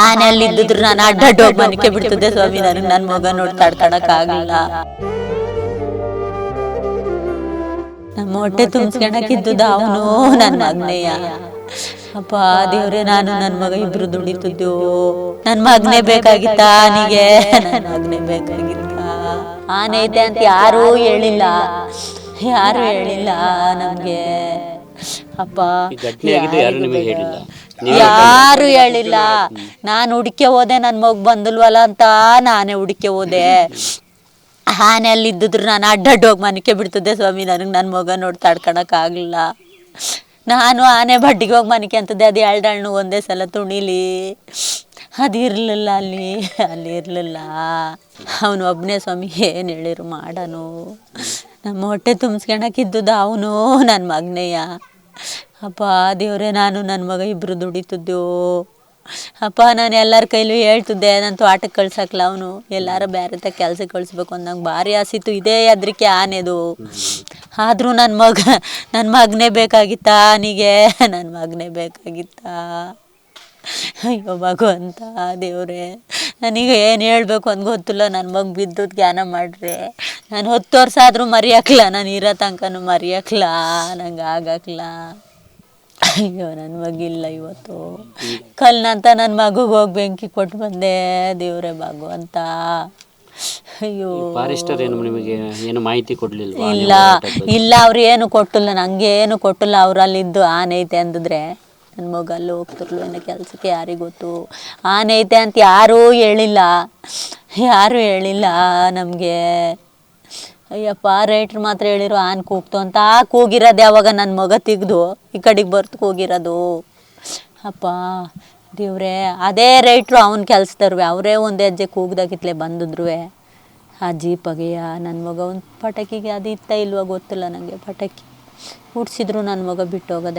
ಆನೆಯಲ್ಲಿ ಇದ್ದಿದ್ರು ನಾನು ಅಡ್ಡಡ್ಡ ಹೋಗಿ ಮನಕ್ಕೆ ಬಿಡ್ತಿದ್ದೆ ಸ್ವಾಮಿ ನನಗೆ ನನ್ನ ಮಗ ನೋಡಿ ನಮ್ಮ ಹೊಟ್ಟೆ ತುಂಬಿಸ್ಕೊಳಕಿದ್ದುದ ಅವನು ನನ್ನ ಮಗನೆಯ. ಅಪ್ಪ ದೇವ್ರೆ ನಾನು ನನ್ನ ಮಗ ಇಬ್ರು ದುಡಿತಿದ್ದು. ನನ್ನ ಮಗನೇ ಬೇಕಾಗಿತ್ತ ಆನಿಗೆ ನನ್ನ ಮಗನೇ ಬೇಕಾಗಿತ್ತ? ಆನೆ ಐತೆ ಅಂತ ಯಾರೂ ಹೇಳಿಲ್ಲ. ಯಾರು ಹೇಳಿಲ್ಲ ನಮ್ಗೆ. ಅಪ್ಪ ಯಾರು ಹೇಳಿಲ್ಲ. ನಾನು ಹುಡುಕೆ ಹೋದೆ ನನ್ನ ಮಗು ಬಂದಲ್ವಲ್ಲ ಅಂತ ನಾನೇ ಹುಡುಕೆ ಹೋದೆ. ಆನೆ ಅಲ್ಲಿ ಇದ್ದಿದ್ರು ನಾನು ಅಡ್ಡಡ್ಡ ಹೋಗಿ ಮನಕ್ಕೆ ಬಿಡ್ತದೆ ಸ್ವಾಮಿ ನನಗೆ ನನ್ನ ಮಗ ನೋಡಿ ತಡ್ಕೊಳಕ್ ಆಗಲಿಲ್ಲ. ನಾನು ಆನೆ ಬಡ್ಡಿಗೆ ಹೋಗಿ ಮನಕ್ಕೆ ಅಂತದೆ ಅದು ಎರಡು ಒಂದೇ ಸಲ ತುಣಿಲಿ. ಅದು ಇರಲಿಲ್ಲ ಅಲ್ಲಿ ಅಲ್ಲಿ ಇರಲಿಲ್ಲ. ಅವನು ಒಬ್ಬನೇ ಸ್ವಾಮಿ ಏನು ಹೇಳಿರು ಮಾಡನು. ನಮ್ಮ ಹೊಟ್ಟೆ ತುಂಬಿಸ್ಕೊಳಕಿದ್ದುದ ಅವನು ನನ್ನ ಮಗನೆಯ. ಅಪ್ಪ, ದೇವ್ರೆ, ನಾನು ನನ್ನ ಮಗ ಇಬ್ಬರು ದುಡಿತಿದ್ದೆವು ಅಪ್ಪ, ನಾನು ಎಲ್ಲರ ಕೈಲೂ ಹೇಳ್ತಿದ್ದೆ, ನಾನು ತೋಟಕ್ಕೆ ಕಳ್ಸಕ್ಲ ಅವನು. ಎಲ್ಲಾರ ಬೇರೆ ತ ಕೆಲ್ಸಕ್ಕೆ ಕಳಿಸ್ಬೇಕು ಅಂದಂಗೆ ಭಾರಿ ಆಸಿತ್ತು ಇದೇ ಅದ್ರಿಕೆ ಆನೆದು. ಆದರೂ ನನ್ನ ಮಗ ನನ್ನ ಮಗನೇ ಬೇಕಾಗಿತ್ತಾ ಅವನಿಗೆ ನನ್ನ ಮಗನೇ ಬೇಕಾಗಿತ್ತಾ? ಅಯ್ಯೋ ಮಗು ಅಂತ ದೇವ್ರೆ. ನನಗೆ ಏನು ಹೇಳಬೇಕು ಅಂತ ಗೊತ್ತಿಲ್ಲ. ನನ್ನ ಮಗ ಬಿದ್ದು ಧ್ಯಾನ ಮಾಡ್ರೆ. ನಾನು ಹತ್ತು ವರ್ಷ ಆದರೂ ಮರಿಯಾಕ್ಲ. ನಾನು ಇರೋ ತನಕನೂ ಮರಿಯಾಕ್ಲ. ನಂಗೆ ಆಗಕ್ಲ. ಅಯ್ಯೋ ನನ್ನ ಮಗಿಲ್ಲ ಇವತ್ತು. ಕಲ್ನಂತ ನನ್ನ ಮಗುಗೆ ಹೋಗಿ ಬೆಂಕಿ ಕೊಟ್ಟು ಬಂದೆ. ದೇವ್ರೆ ಭಗವಂತ. ಅಯ್ಯೋ. ಫಾರೆಸ್ಟರ್ ಏನು ನಿಮಗೆ ಏನು ಮಾಹಿತಿ ಕೊಡ್ಲಿಲ್ವಾ? ಇಲ್ಲ. ಇಲ್ಲ ಅವ್ರು ಏನು ಕೊಟ್ಟಿಲ್ಲ. ನಂಗೆ ಏನು ಕೊಟ್ಟಿಲ್ಲ. ಅವ್ರಲ್ಲಿದ್ದು ಆನೆ ಐತೆ ಅಂದಿದ್ರೆ. ನನ್ನ ಮಗ ಅಲ್ಲಿ ಹೋಗ್ತಿರ್ಲು ಏನೋ ಕೆಲಸಕ್ಕೆ ಯಾರಿಗೆ ಗೊತ್ತು. ಆನೆ ಐತೆ ಅಂತ ಯಾರೂ ಹೇಳಿಲ್ಲ. ಯಾರು ಹೇಳಿಲ್ಲ ನಮಗೆ. ಅಯ್ಯಪ್ಪ, ರೈಟ್ರು ಮಾತ್ರ ಹೇಳಿರು ಆನ್ ಕೂಗ್ತು ಅಂತ. ಆ ಕೂಗಿರೋದು ಯಾವಾಗ ನನ್ನ ಮಗ ತೆಗ್ದು ಈ ಕಡೆಗೆ ಬರ್ತು ಕೂಗಿರೋದು? ಅಪ್ಪ, ದೇವ್ರೆ. ಅದೇ ರೈಟ್ರು ಅವ್ನ ಕೆಲ್ಸದವ್ರು ಅವರೇ ಒಂದು ಹೆಜ್ಜೆ ಕೂಗ್ದಾಗಿತ್ಲೆ ಬಂದಿದ್ರು ಆ ಜೀಪಗೆಯ ನನ್ನ ಮಗ ಒಂದು ಪಟಾಕಿಗೆ ಅದು ಇತ್ತ ಇಲ್ವ ಗೊತ್ತಿಲ್ಲ ನನಗೆ ಪಟಾಕಿ. ಹುಡ್ಸಿದ್ರು ನನ್ನ ಮಗ ಬಿಟ್ಟು ಹೋಗೋದ